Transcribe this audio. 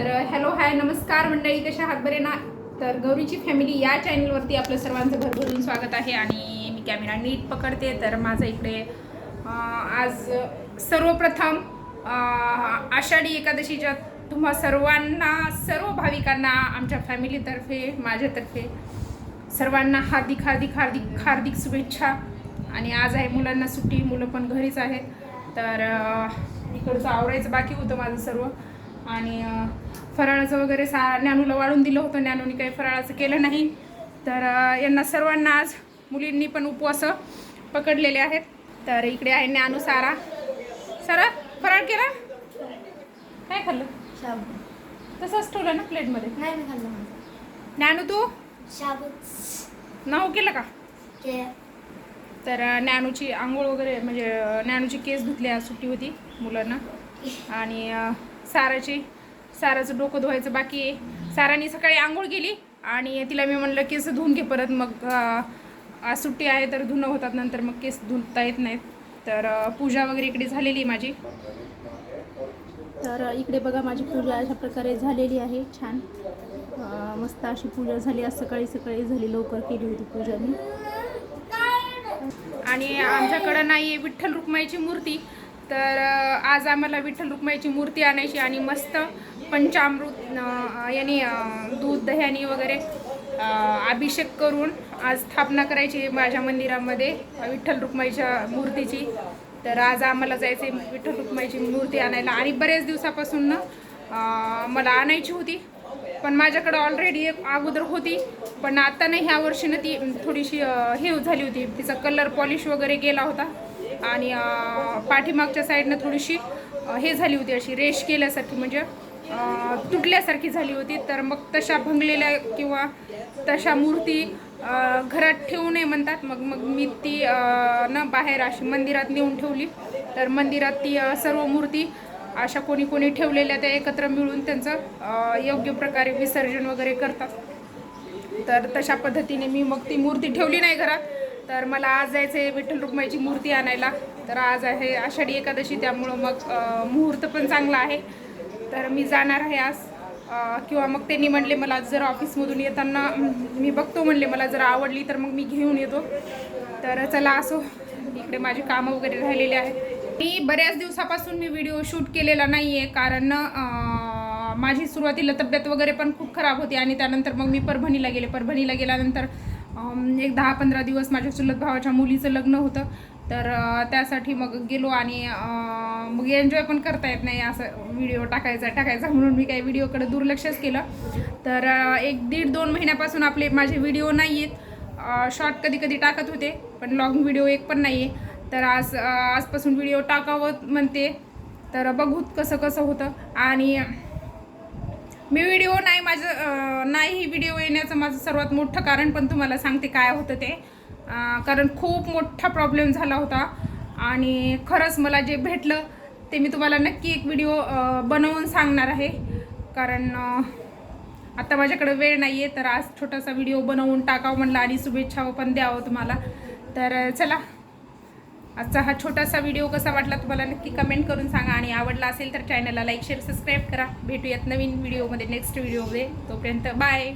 तर hello hi नमस्कार मंडळी कशा आहात? बरे ना? तर गौरीची फॅमिली या चॅनलवरती आपलं सर्वांचं भरभरून स्वागत आहे आणि मी कॅमेरा नीट पकडते. तर माझं इकडे आज सर्वप्रथम आषाढी एकादशीच्या तुम्हा सर्वांना सर्व भाविकांना आमच्या फॅमिलीतर्फे माझ्यातर्फे सर्वांना हार्दिक हार्दिक हार्दिक हार्दिक शुभेच्छा. आणि आज आहे मुलांना सुट्टी मुलं पण घरीच आहेत. तर इकडचं आवरायचं बाकी होतं माझं सर्व. आणि फराळाचं वगैरे सा ज्ञानूला वाढून दिलं होतं. ज्ञानूने काही फराळाचं केलं नाही. तर यांना सर्वांना आज मुलींनी पण उपवास पकडलेले आहेत. तर इकडे आहे ज्ञानू सारा. सारा फराळ केला? काय खाल्लं? शाबू. तसंच ठेवलं ना प्लेटमध्ये? नाही मी खाल्लं ज्ञानू तू? नाव केलं का? तर ज्ञानूची आंघोळ वगैरे म्हणजे ज्ञानूची केस धुतली आज सुट्टी होती मुलांना. आणि साराची साराचं डोकं धुवायचं बाकी आहे. साराने सकाळी आंघोळ केली आणि तिला मी म्हणलं केस धुवून घे परत. मग आज सुट्टी आहे तर धुणं होतात नंतर मग केस धुता येत नाहीत. तर पूजा वगैरे इकडे झालेली आहे माझी. तर इकडे बघा माझी पूजा अशा प्रकारे झालेली आहे. छान. मस्त अशी पूजा झाली. आज सकाळी सकाळी झाली लवकर केली होती पूजा मी. आणि आमच्याकडं नाही आहे विठ्ठल रुक्माईची मूर्ती. तर आज आम्हाला विठ्ठल रुक्माईची मूर्ती आणायची आणि मस्त पंचामृत याने दूध दह्यानी वगैरे अभिषेक करून आज स्थापना करायची माझ्या मंदिरामध्ये विठ्ठल रुक्माईच्या मूर्तीची. तर आज आम्हाला जायचं आहे विठ्ठल रुक्माईची मूर्ती आणायला. आणि बरेच दिवसापासून ना मला आणायची होती पण माझ्याकडं ऑलरेडी एक अगोदर होती. पण आता नाही ह्या वर्षीनं ती थोडीशी हे झाली होती. तिचा कलर पॉलिश वगैरे गेला होता. आणि पाठीमागच्या साईडनं थोडीशी हे झाली होती अशी रेश केल्यासारखी म्हणजे तुटल्यासारखी झाली होती. तर मग तशा भंगलेल्या किंवा तशा मूर्ती घरात ठेवू नये म्हणतात. मग मग मी ती न ना बाहेर अशी मंदिरात नेऊन ठेवली. तर मंदिरात ती सर्व मूर्ती अशा कोणी कोणी ठेवलेल्या त्या एकत्र मिळून त्यांचं योग्य प्रकारे विसर्जन वगैरे करतात. तर तशा पद्धतीने मी मग ती मूर्ती ठेवली नाही घरात. तर मला आज जायचं आहे विठ्ठल रुक्माईची मूर्ती आणायला. तर आज आहे आषाढी एकादशी त्यामुळं मग मुहूर्त पण चांगला आहे. तर मी जाणार आहे आज. किंवा मग त्यांनी म्हणले मला जर ऑफिसमधून येताना मी बघतो म्हणले मला जर आवडली तर मग मी घेऊन येतो. तर चला असो इकडे माझे कामं वगैरे राहिलेले आहेत. मी बऱ्याच दिवसापासून मी व्हिडिओ शूट केलेला नाही आहे कारण माझी सुरुवातीला तब्येत वगैरे पण खूप खराब होती आणि त्यानंतर मग मी परभणीला गेले. परभणीला गेल्यानंतर एक दहा पंधरा दिवस माझ्या चुलत भावाच्या मुलीचं लग्न होतं. तर त्यासाठी मग गेलो आणि मग एन्जॉय पण करता येत नाही असं व्हिडिओ टाकायचा टाकायचा म्हणून मी काही व्हिडिओकडे दुर्लक्षच केलं. तर एक दीड दोन महिन्यापासून आपले माझे व्हिडिओ नाही आहेत शॉर्ट कधी कधी टाकत होते पण लॉंग व्हिडिओ एक पण नाही आहे तर आज आजपासून व्हिडिओ टाकावं म्हणते. तर बघूत कसं कसं होतं. आणि मी व्हिडिओ नाही माझं नाही नाही व्हिडिओ येण्याचं माझं सर्वात मोठं कारण पण तुम्हाला सांगते काय होतं ते. कारण खूप मोठा प्रॉब्लेम झाला होता. आणि खरंच मला जे भेटलं ते मी तुम्हाला नक्की एक व्हिडिओ बनवून सांगणार आहे. कारण आता माझ्याकडे वेळ नाही आहे तर आज छोटासा व्हिडिओ बनवून टाकावं म्हणलं आणि शुभेच्छा पण द्यावं तुम्हाला. तर चला. आजचा हा छोटासा व्हिडिओ कसा वाटला तुम्हाला नक्की कमेंट करून सांगा. आणि आवडला असेल तर चॅनलला लाईक शेअर सबस्क्राईब करा. भेटूयात नवीन व्हिडिओमध्ये नेक्स्ट व्हिडिओमध्ये तोपर्यंत बाय